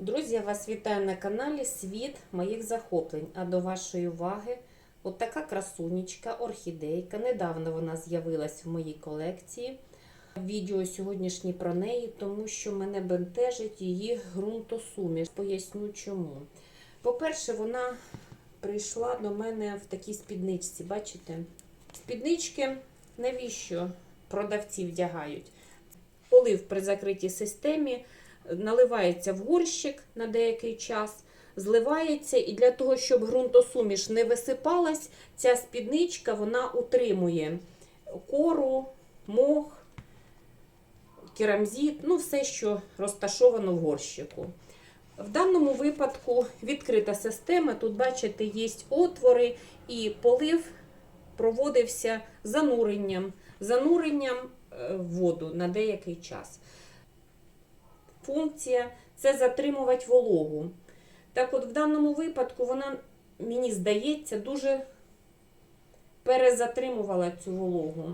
Друзі, я вас вітаю на каналі Світ моїх захоплень. А до вашої уваги от така красунечка, орхідейка. Недавно вона з'явилась в моїй колекції. Відео сьогоднішнє про неї, тому що мене бентежить її ґрунтосуміш. Поясню чому. По-перше, вона прийшла до мене в такій спідничці. Бачите? Спіднички навіщо продавці вдягають? Полив при закритій системі наливається в горщик на деякий час, зливається, і для того, щоб ґрунтосуміш не висипалась, ця спідничка вона утримує кору, мох, керамзит, ну все, що розташовано в горщику. В даному випадку відкрита система. Тут, бачите, є отвори, і полив проводився зануренням, зануренням е, в воду на деякий час функція це затримувати вологу. Так от, в даному випадку вона, мені здається, дуже перезатримувала цю вологу.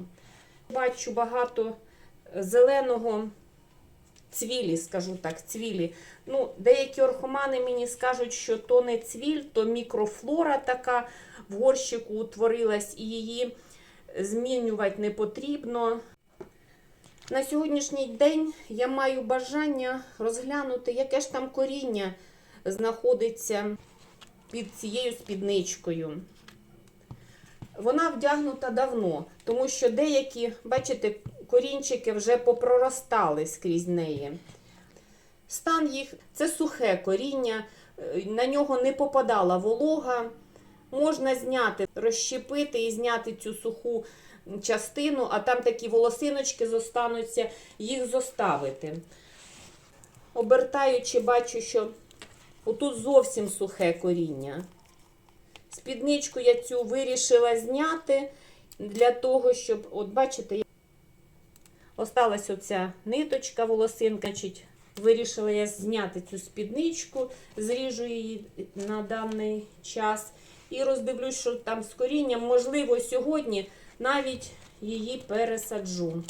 Бачу багато зеленого цвілі, скажу так, цвілі. Ну, Деякі орхомани мені скажуть, що то не цвіль, то мікрофлора така в горщику утворилась, і її змінювати не потрібно. На сьогоднішній день я маю бажання розглянути, яке ж там коріння знаходиться під цією спідничкою. Вона вдягнута давно, тому що деякі, бачите, корінчики вже попроростали скрізь неї. Стан їх це сухе коріння, на нього не попадала волога. Можна зняти, розщепити і зняти цю суху частину, а там такі волосиночки зостануться, їх зоставити. Обертаючи, бачу, що отут зовсім сухе коріння. Спідничку я цю вирішила зняти для того, щоб, от бачите, осталась оця ниточка, волосинка. Значить, Вирішила я зняти цю спідничку, зріжу її на даний час. І роздивлюсь, що там з корінням, можливо, сьогодні навіть її пересаджу.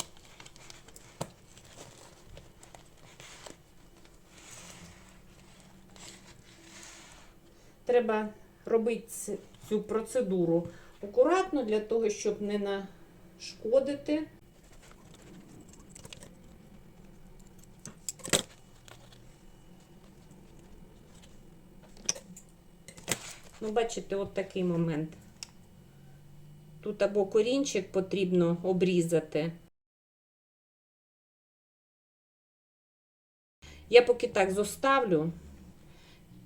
Треба робити цю процедуру акуратно для того, щоб не нашкодити. Ну, бачите, от такий момент. Тут або корінчик потрібно обрізати. Я поки так зоставлю.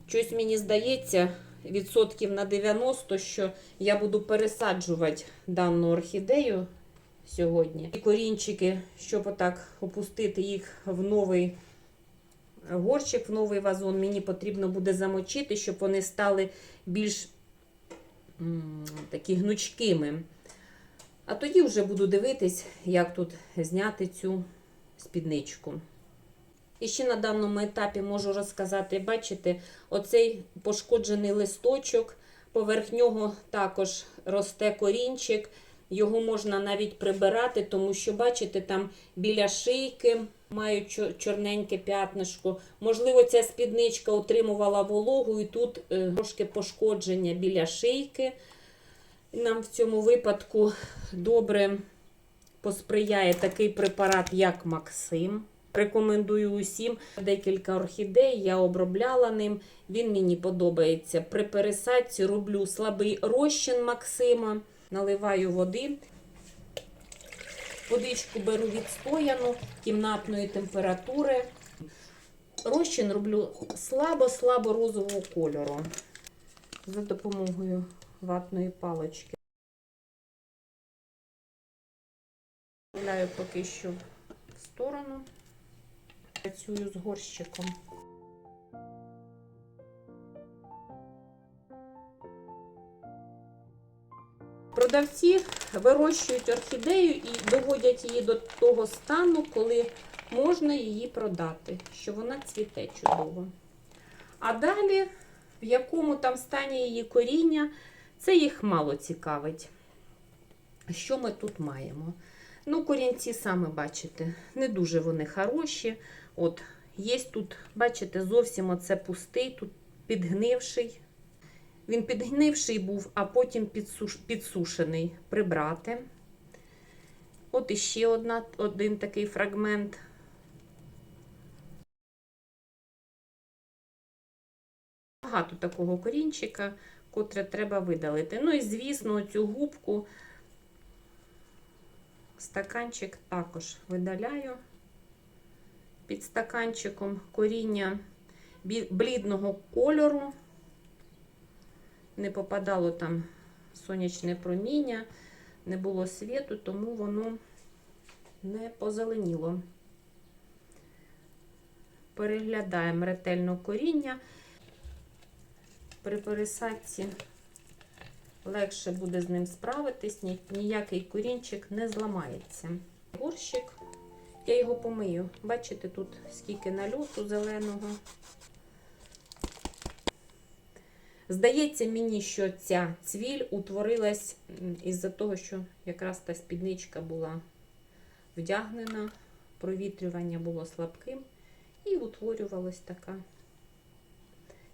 Щось мені здається, відсотків на 90, що я буду пересаджувати дану орхідею сьогодні. І корінчики, щоб отак опустити їх в новий горщик, в новий вазон, мені потрібно буде замочити, щоб вони стали більш такі гнучкими. А тоді вже буду дивитись, як тут зняти цю спідничку. І ще на даному етапі можу розказати, бачите, оцей пошкоджений листочок, поверх нього також росте корінчик. Його можна навіть прибирати, тому що, бачите, там біля шийки мають чорненьке п'ятнишко. Можливо, ця спідничка отримувала вологу, і тут е, трошки пошкодження біля шийки. Нам в цьому випадку добре посприяє такий препарат, як Максим. Рекомендую усім декілька орхідей, я обробляла ним. Він мені подобається. При пересадці роблю слабий розчин Максима, наливаю води. Водичку беру відстояну кімнатної температури. Розчин роблю слабо-слабо розового кольору за допомогою ватної палички. Поки що в сторону. Працюю з горщиком. Продавці вирощують орхідею і доводять її до того стану, коли можна її продати, що вона цвіте чудово. А далі, в якому там стані її коріння, це їх мало цікавить. Що ми тут маємо? Ну, корінці, саме бачите, не дуже вони хороші. От Є тут, бачите, зовсім оце пустий, тут підгнивший. Він підгнивший був, а потім підсуш... підсушений. Прибрати. От іще одна, один такий фрагмент. Багато такого корінчика, котре треба видалити. Ну і, звісно, цю губку, стаканчик також видаляю. Під стаканчиком коріння блідного кольору. Не попадало там сонячне проміння, не було світу, тому воно не позеленіло. Переглядаємо ретельно коріння. При пересадці легше буде з ним справитись, ні- ніякий корінчик не зламається. Горщик, я його помию. Бачите, тут скільки нальоту зеленого. Здається мені, що ця цвіль утворилась із-за того, що якраз та спідничка була вдягнена, провітрювання було слабким, і утворювалась така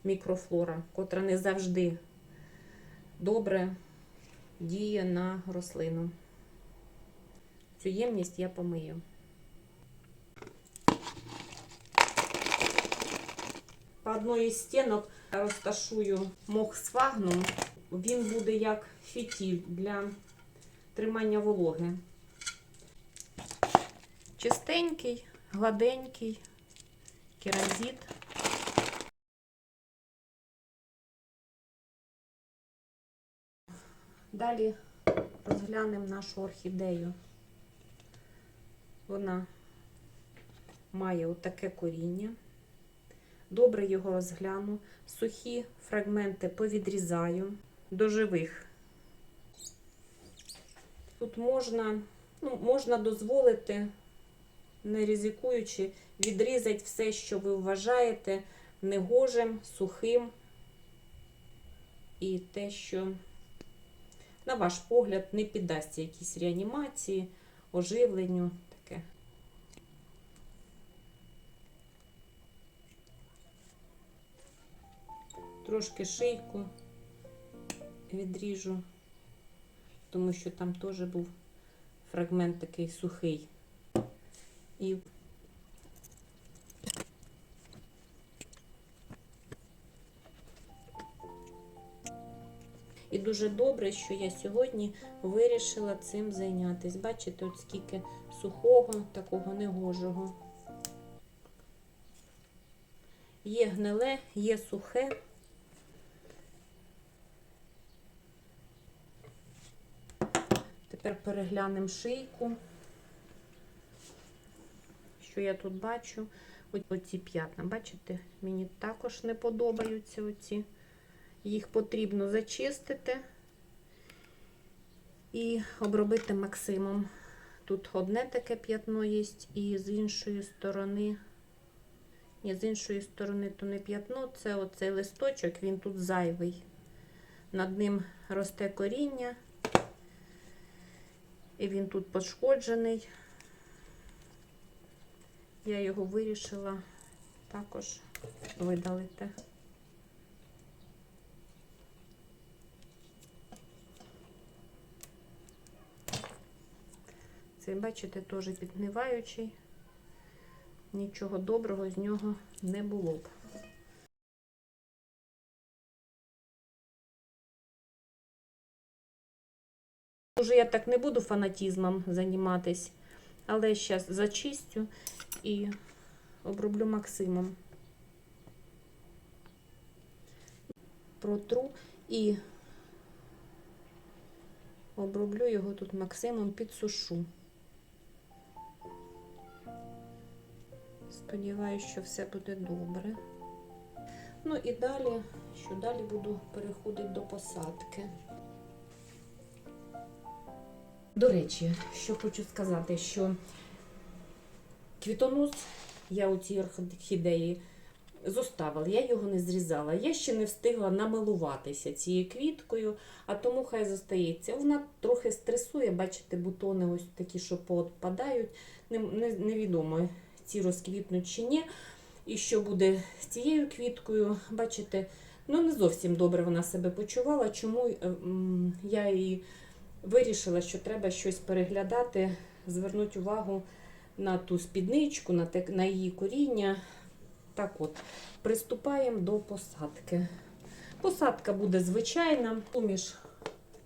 мікрофлора, котра не завжди добре діє на рослину. Цю ємність я помию. Одній із стінок розташую мох сфагнум. Він буде як фітіль для тримання вологи. Чистенький, гладенький, керамзит. Далі розглянемо нашу орхідею. Вона має отаке коріння. Добре його розгляну. Сухі фрагменти повідрізаю до живих. Тут можна, ну, можна дозволити, не ризикуючи, відрізати все, що ви вважаєте негожим, сухим. І те, що, на ваш погляд, не піддасться якійсь реанімації, оживленню. Таке. Трошки шийку відріжу, тому що там теж був фрагмент такий сухий. І І дуже добре, що я сьогодні вирішила цим зайнятися. Бачите, от скільки сухого, такого негожого. Є гниле, є сухе. Тепер переглянемо шийку. Що я тут бачу? Оці п'ятна, бачите, мені також не подобаються оці. Їх потрібно зачистити і обробити максимум. Тут одне таке п'ятно є, і з іншої сторони, ні, з іншої сторони, то не п'ятно, це оцей листочок, він тут зайвий. Над ним росте коріння, і він тут пошкоджений. Я його вирішила також видалити. Цей, бачите, теж підгниваючий. Нічого доброго з нього не було б. Уже я так не буду фанатізмом займатися, але зараз зачистю і оброблю максимум. Протру і оброблю його тут максимум, підсушу. Сподіваюсь, що все буде добре. Ну і далі, що далі буду переходити до посадки. До речі, що хочу сказати, що квітонос я у цій орхідеї зоставила, я його не зрізала. Я ще не встигла намилуватися цією квіткою, а тому хай зостається. Вона трохи стресує, бачите, бутони ось такі, що поотпадають. Не- не- Невідомо, ці розквітнуть чи ні. І що буде з цією квіткою, бачите, ну не зовсім добре вона себе почувала. Чому е, я і вирішила, що треба щось переглядати, звернути увагу на ту спідничку, на, те, на її коріння. Так от, приступаємо до посадки. Посадка буде звичайна. Суміш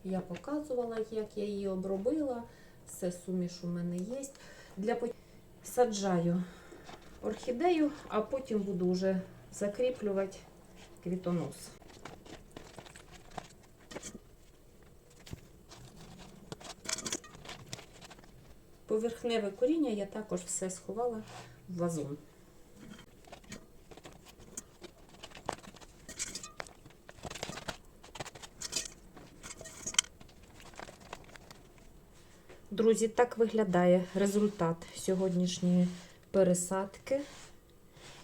я показувала, як я її обробила. Все суміш у мене є. Для саджаю орхідею, а потім буду вже закріплювати квітонос. Поверхневе коріння я також все сховала в вазон. Друзі, так виглядає результат сьогоднішньої пересадки.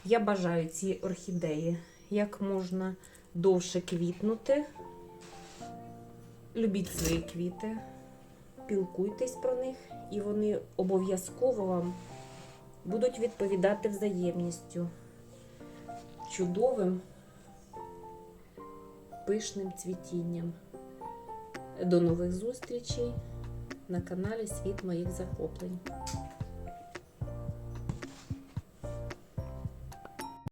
Я бажаю ці орхідеї як можна довше квітнути. Любіть свої квіти, пілкуйтесь про них, і вони обов'язково вам будуть відповідати взаємністю, чудовим, пишним цвітінням. До нових зустрічей! на каналі Світ моїх захоплень.